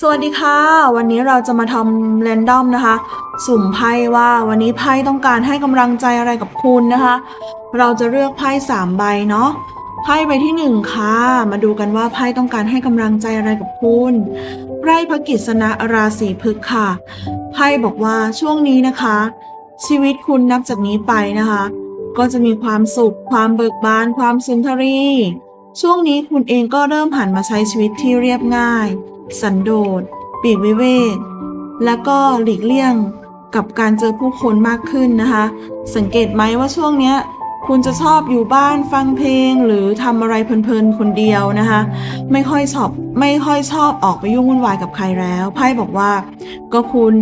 สวัสดีค่ะ วันนี้เราจะมาทำแรนดอมนะคะ สุ่มไพ่ว่าวันนี้ไพ่ต้องการให้กำลังใจอะไรกับคุณนะคะ เราจะเลือกไพ่สามใบเนาะไพ่ใบที่หนึ่งค่ะ มาดูกันว่าไพ่ต้องการให้กำลังใจอะไรกับคุณไพ่พระกิษณะราศีพฤกษ์ค่ะไพ่บอกว่าช่วงนี้นะคะ ชีวิตคุณนับจากนี้ไปนะคะ ก็จะมีความสุข ความเบิกบาน ความสุนทรี ช่วงนี้คุณเองก็เริ่มหันมาใช้ชีวิตที่เรียบง่าย สันโดษปีกวิเวกแล้วก็หลีกเลี่ยงกับการเจอผู้คนมากขึ้นนะคะ สังเกตไหมว่าช่วงเนี้ยคุณจะชอบอยู่บ้านฟังเพลงหรือทำอะไรเพลินๆคนเดียวนะคะ ไม่ค่อยชอบไม่ค่อยชอบออกไปยุ่งวุ่นวายกับใครแล้วไพ่บอกว่า ก็คุณ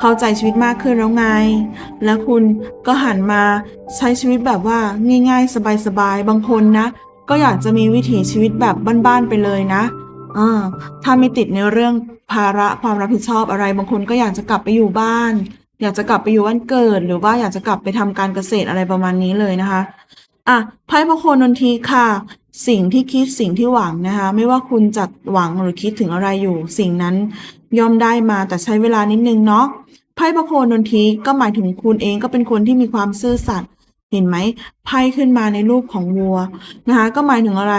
เข้าใจชีวิตมากขึ้นแล้วไง และคุณก็หันมาใช้ชีวิตแบบว่าง่าย ๆ สบายๆบางคนนะ ก็อยากจะมีวิถีชีวิตแบบบ้านๆไปเลยนะ อ่าถ้าไม่ติดในเรื่องภาระความรับผิดชอบอะไร บางคนก็อยากจะกลับไปอยู่บ้าน อยากจะกลับไปอยู่วันเกิด หรือว่าอยากจะกลับไปทำการเกษตรอะไรประมาณนี้เลยนะคะอะไพ่พระโคนนทีค่ะ สิ่งที่คิดสิ่งที่หวังนะคะ ไม่ว่าคุณจะหวังหรือคิดถึงอะไรอยู่ สิ่งนั้นย่อมได้มาแต่ใช้เวลานิดนึงเนาะไพ่พระโคนนทีก็หมายถึงคุณเองก็เป็นคนที่มีความซื่อสัตย์เห็นไหมไพ่ขึ้นมาในรูปของวัวนะคะ ก็หมายถึงอะไร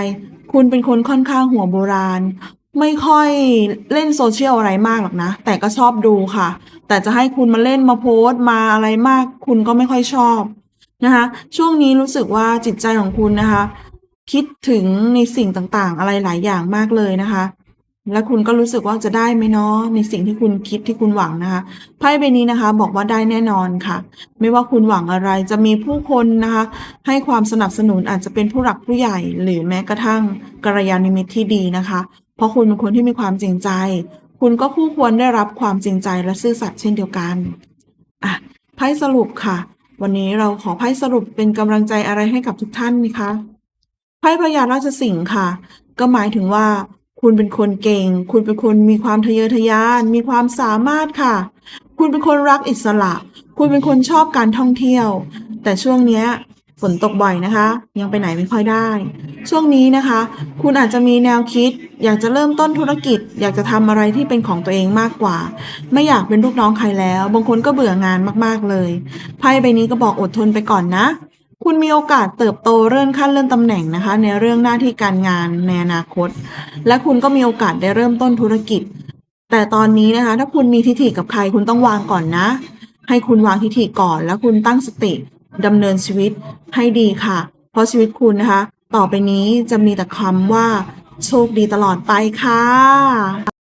คุณเป็นคนค่อนข้างหัวโบราณ ไม่ค่อยเล่นโซเชียลอะไรมากหรอกนะ แต่ก็ชอบดูค่ะ แต่จะให้คุณมาเล่นมาโพสต์มาอะไรมาก คุณก็ไม่ค่อยชอบนะคะ ช่วงนี้รู้สึกว่าจิตใจของคุณนะคะ คิดถึงในสิ่งต่างๆ อะไรหลายอย่างมากเลยนะคะ และคุณก็รู้สึกว่าจะได้ไหมเนาะในสิ่งที่คุณคิดที่คุณหวังนะคะไพ่ใบนี้นะคะ บอกว่าได้แน่นอนค่ะ ไม่ว่าคุณหวังอะไรจะมีผู้คนนะคะ ให้ความสนับสนุนอาจจะเป็นผู้หลักผู้ใหญ่ หรือแม้กระทั่งกัลยาณมิตรที่ดีนะคะ เพราะคุณเป็นคนที่มีความจริงใจ คุณก็คู่ควรได้รับความจริงใจและซื่อสัตย์เช่นเดียวกันอะไพ่สรุปค่ะ วันนี้เราขอไพ่สรุปเป็นกำลังใจอะไรให้กับทุกท่านนะคะไพ่พญาราชสิงห์ค่ะ ก็หมายถึงว่า คุณเป็นคนเก่ง คุณเป็นคนมีความทะเยอทะยาน มีความสามารถค่ะ คุณเป็นคนรักอิสระ คุณเป็นคนชอบการท่องเที่ยว แต่ช่วงเนี้ยฝนตกบ่อยนะคะ ยังไปไหนไม่ค่อยได้ ช่วงนี้นะคะ คุณอาจจะมีแนวคิด อยากจะเริ่มต้นธุรกิจ อยากจะทำอะไรที่เป็นของตัวเองมากกว่า ไม่อยากเป็นลูกน้องใครแล้ว บางคนก็เบื่องานมากๆเลยไพ่ใบนี้ก็บอกอดทนไปก่อนนะ คุณมีโอกาสเติบโตเลื่อนขั้นเลื่อนตำแหน่งนะคะ ในเรื่องหน้าที่การงานในอนาคต และคุณก็มีโอกาสได้เริ่มต้นธุรกิจ แต่ตอนนี้นะคะ ถ้าคุณมีทิฐิกับใครคุณต้องวางก่อนนะ ให้คุณวางทิฐิก่อน แล้วคุณตั้งสติดำเนินชีวิตให้ดีค่ะ เพราะชีวิตคุณนะคะ ต่อไปนี้จะมีแต่คำว่า โชคดีตลอดไปค่ะ